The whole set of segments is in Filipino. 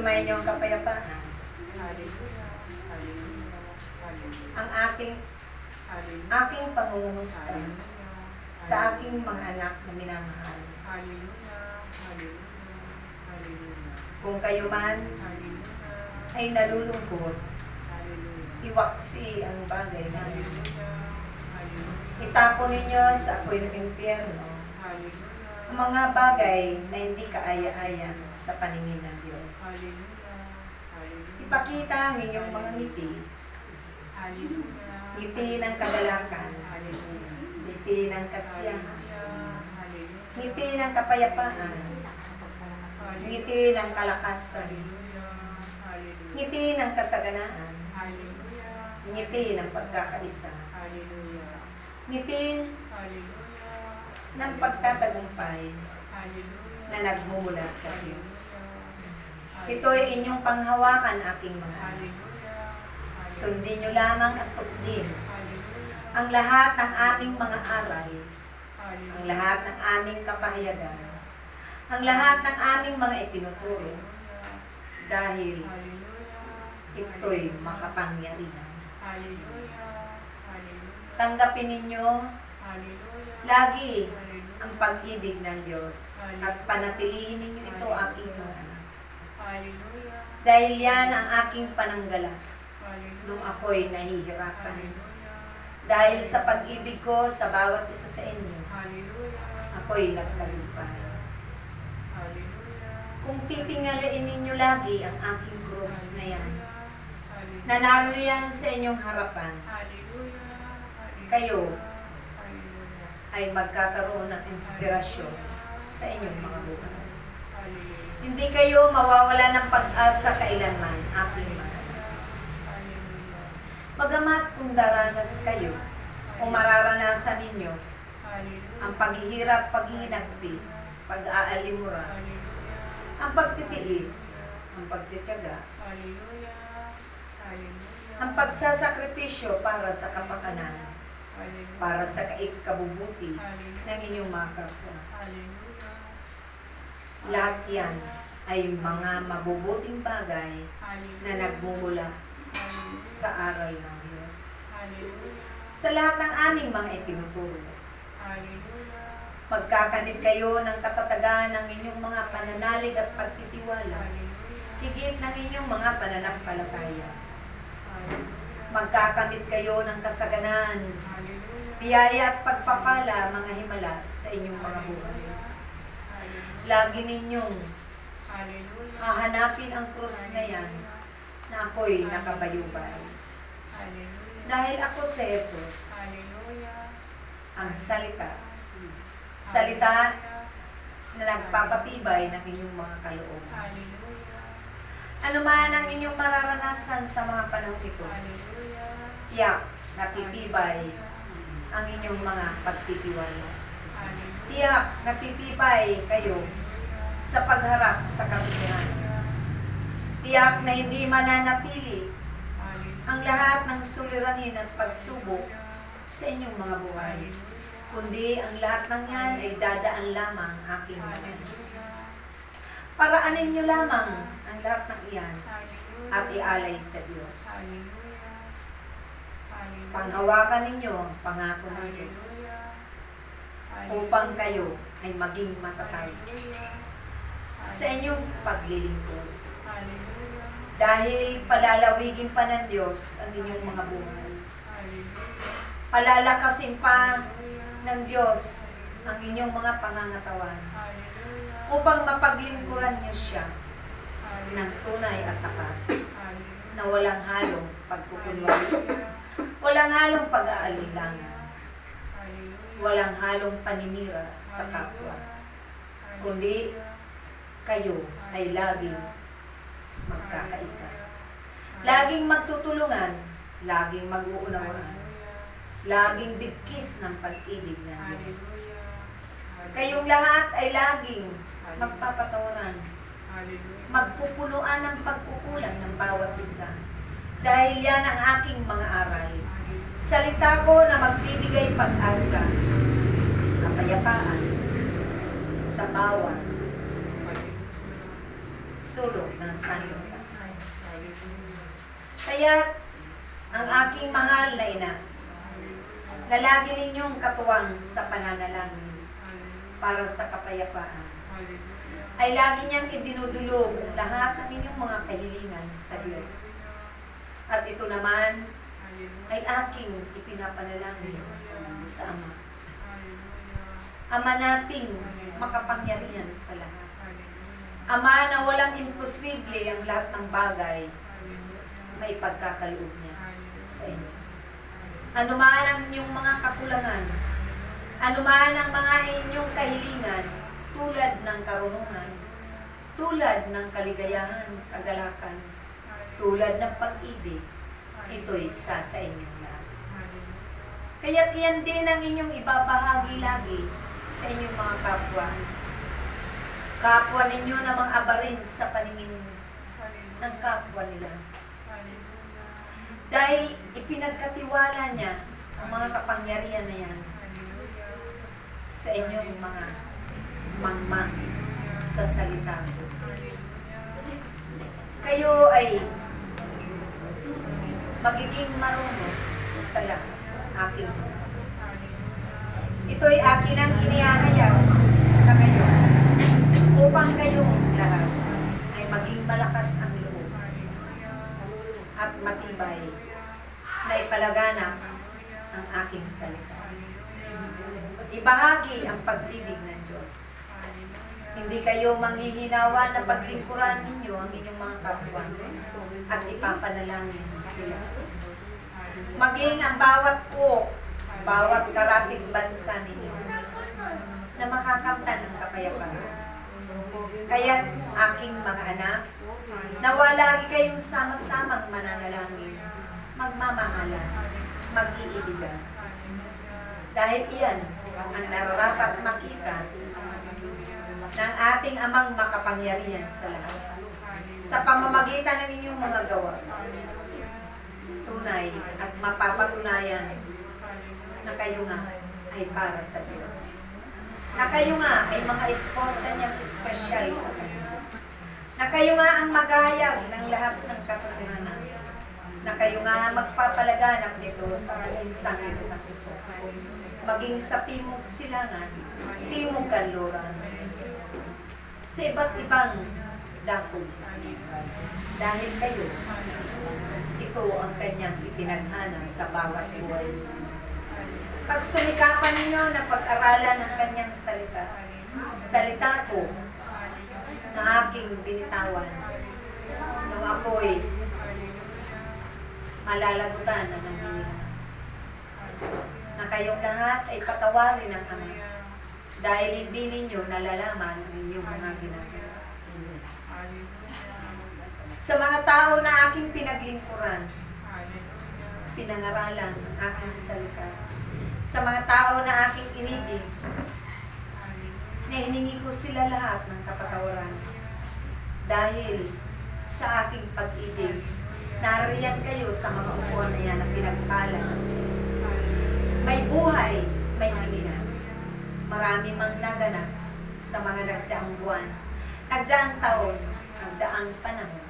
Sumayin niyo kapayapaan. Hallelujah. Ang ating, Hallelujah. aking pangungumusta sa aking mga anak na minamahal. Hallelujah. Kung kayo man Hallelujah. ay nalulungkot, Hallelujah. iwaksi ang bagay na Hallelujah. Hallelujah. Itapon ninyo sa apoy ng impyerno Hallelujah. Ang mga bagay na hindi kaaya-aya sa paningin ng Diyos. Ipakita ang inyong mga ngiti, ngiti ng kagalakan, Hallelujah. ngiti ng kasiyahan, ngiti ng kapayapaan, ngiti ng kalakasan, ngiti ng kasaganaan, ngiti ng pagkakaisa, ngiti. Ng pagtatagumpay na nagmumula sa Diyos. Hallelujah. Ito'y inyong panghawakan aking. Hallelujah. Sundin niyo lamang at tukdin Hallelujah. ang lahat ng aming mga aral, ang lahat ng aming kapahayagan, ang lahat ng aming mga itinuturo dahil ito'y makapangyarihan. Tanggapin ninyo. Lagi ang pag-ibig ng Diyos at panatilihin ninyo ito aking mga anak. Dahil yan ang aking pananggala nung ako'y nahihirapan. Dahil sa pag-ibig ko sa bawat isa sa inyo, ako'y nagtagumpay. Kung titingalain ninyo lagi ang aking krus na yan, yan sa inyong harapan. Kayo. Ay magkakaroon ng inspirasyon sa inyong mga buhay. Hindi kayo mawawala ng pag-asa kailanman, aking mga. Pagamat kung daranas kayo o mararanasan ninyo ang paghihirap, paghihinagpis, pag-aalimura, ang pagtitiis, ang pagtityaga, ang pagsasakripisyo para sa kapakanan, Hallelujah. Para sa kabubuti ng inyong mga kapwa. Lahat yan ay mga mabubuting bagay na nagmumula sa aral ng Diyos. Sa lahat ng aming mga itinuturo, magkakanit kayo ng katatagan ng inyong mga pananalig at pagtitiwala, higit ng inyong mga pananampalataya. Magkakamit kayo ng kasaganan. Biyaya at pagpapala mga himala sa inyong mga buhay. Lagi ninyong hahanapin ang krus na yan na ako'y nakabayubay. Dahil ako si Jesus, ang salita, salita na nagpapatibay ng inyong mga kalooban. Ano man ang inyong mararanasan sa mga panahon ito, tiyak natitibay ang inyong mga pagtitiwala. Hallelujah. Tiyak natitibay kayo sa pagharap sa katotohanan. Tiyak na hindi mananatili ang lahat ng suliranin at pagsubok sa inyong mga buhay. Kundi ang lahat ng yan ay dadaan lamang aking mga. Paraanin nyo lamang ang lahat ng iyan at ialay sa Diyos. Panghawakan ninyo ang pangako ng Diyos upang kayo ay maging matatag sa inyong paglilingkod. Dahil palalawigin pa ng Diyos ang inyong mga buhay. Palalakasin pa ng Diyos ang inyong mga pangangatawan upang mapaglingkuran niyo siya ng tunay at tapat na walang halong pagkukunwari, walang halong pag-aalinlangan, walang halong paninira sa kapwa, kundi kayo ay laging magkakaisa. Laging magtutulungan, laging mag-uunawaan, laging bigkis ng pag-ibig ng Diyos. Kayong lahat ay laging magpapatawaran, magpupunuan ng pagkukulang ng bawat isa. Dahil yan ang aking mga aral. Salita ko na magbibigay pag-asa, kapayapaan sa bawat sulok ng sanlibutan. Kaya ang aking mahal na ina, na lagi ninyong katuwang sa pananalangin para sa kapayapaan, ay lagi niyang idinudulog lahat ng inyong mga kahilingan sa Diyos. At ito naman ay aking ipinapanalangin sa Ama. Ama nating makapangyarihan sa lahat. Ama na walang imposible ang lahat ng bagay may pagkakaloob niya sa inyo. Ano man ang inyong mga kakulangan, ano man ang mga inyong kahilingan, tulad ng karunungan, tulad ng kaligayahan, kagalakan, tulad ng pag-ibig, ito'y sa sa inyong lahat. Kaya't iyan din ang inyong ibabahagi lagi sa inyong mga kapwa. Kapwa ninyo na mga abarin sa paningin ng kapwa nila. Dahil ipinagkatiwala niya ang mga kapangyarihan na yan sa inyong mga mangmang sa salita ko. Kayo ay magiging marunong sa lahat aking mga. Ito'y akin ang inihahayaw sa ngayon upang kayong lahat ay maging malakas ang loob at matibay na ipalaganap ang aking salita. Ibahagi ang pag-ibig ng Diyos. Hindi kayo manghihinawa na paglingkuran ninyo ang inyong mga kapwa at ipapanalangin sila. Maging ang bawat po, bawat karating bansa ninyo na makakamtan ng kapayapaan. Kaya aking mga anak, nawa lagi kayong sama-samang mananalangin, magmamahalan, mag-iibigan. Dahil iyan ang nararapat makita ng ating amang makapangyarihan sa lahat. Sa pamamagitan ng inyong mga gawa, tunay at mapapatunayan na kayo nga ay para sa Diyos. Na kayo nga ay mga esposa niyang espesyal sa Kanya. Na kayo nga ang maghahayag ng lahat ng katotohanan. Na kayo nga magpapalaganap nito sa buong sanglibutan ito. Maging sa timog silangan, timog kanluran, sa iba't ibang dako. Dahil kayo, ito ang kanyang itinadhana sa bawat buhay. Pagsumikapan ninyo na pag-aralan ang kanyang salita, salita ko na aking binitawan nung ako'y malalagutan na ng. Na kayong lahat ay patawarin ng Ama dahil hindi ninyo nalalaman ang inyong mga ginagawa. Sa mga tao na aking pinaglingkuran, pinangaralan ang aking salita. Sa mga tao na aking inibig, na hiningi ko sila lahat ng kapatawaran. Dahil sa aking pag-ibig, nariyan kayo sa mga upuan na yan na pinagpala ng Diyos. May buhay, may hininga. Marami mang naganap sa mga nagdaang buwan, nagdaang taon, nagdaang panahon.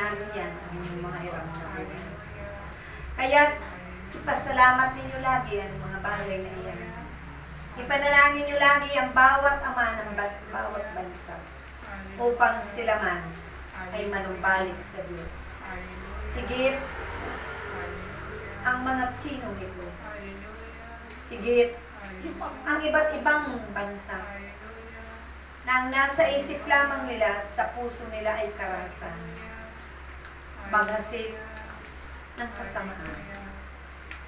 Nariyan ang inyong mga hirap na buhay. Kaya, ipasalamat ninyo lagi ang mga bagay na iyan. Ipanalangin niyo lagi ang bawat ama ng ba- bawat bansa upang sila man ay manumbalik sa Diyos. Higit ang mga tsinong ito. Higit ang iba't ibang bansa na ang nasa isip lamang nila at sa puso nila ay karasan. Maghasik ng kasamaan.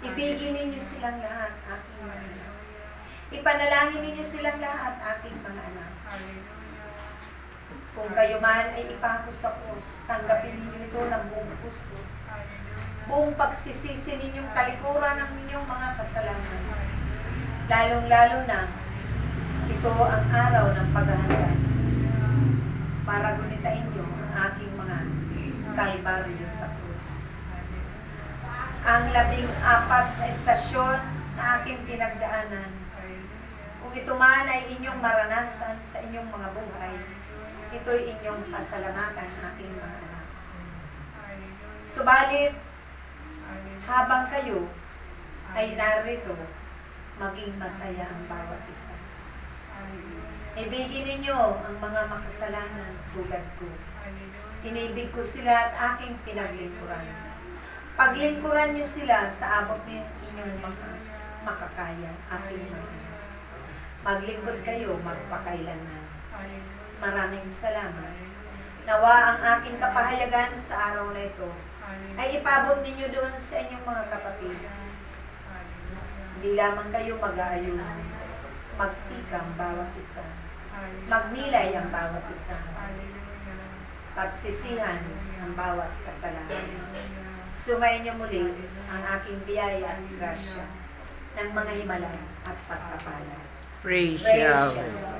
Ibigin ninyo silang lahat, aking mga anak. Ipanalangin ninyo silang lahat, aking mga anak. Kung kayo man ay ipako sa krus, tanggapin ninyo ito ng buong puso. Buong pagsisisi ninyong talikuran ng inyong mga kasalanan. Lalong-lalo na, ito ang araw ng paghahanda para gunitain nyo ang aking mga kalbaryo sa krus. Ang labing apat na estasyon na aking pinagdaanan, kung ito man ay inyong maranasan sa inyong mga buhay, Ito'y inyong pasalamatan, aking mga anak. Subalit, habang kayo ay narito, maging masaya ang bawat isa. Ibigin ninyo ang mga makasalanan tulad ko. Inibig ko sila at aking pinaglingkuran. Paglingkuran niyo sila sa abot ng inyong mga makakaya, aking mga. Maglingkod kayo magpakailanman. Maraming salamat. Nawa ang aking kapahayagan sa araw na ito ay ipabot ninyo doon sa inyong mga kapatid. Hindi lamang kayo mag-aayunan. Magtikang bawat isa. Magnilay ang bawat isa. Pagsisihan ang bawat kasalanan. Sumayin niyo muli ang aking biyaya at grasya ng mga himala at pagkapala. Praise Praise. Yahweh.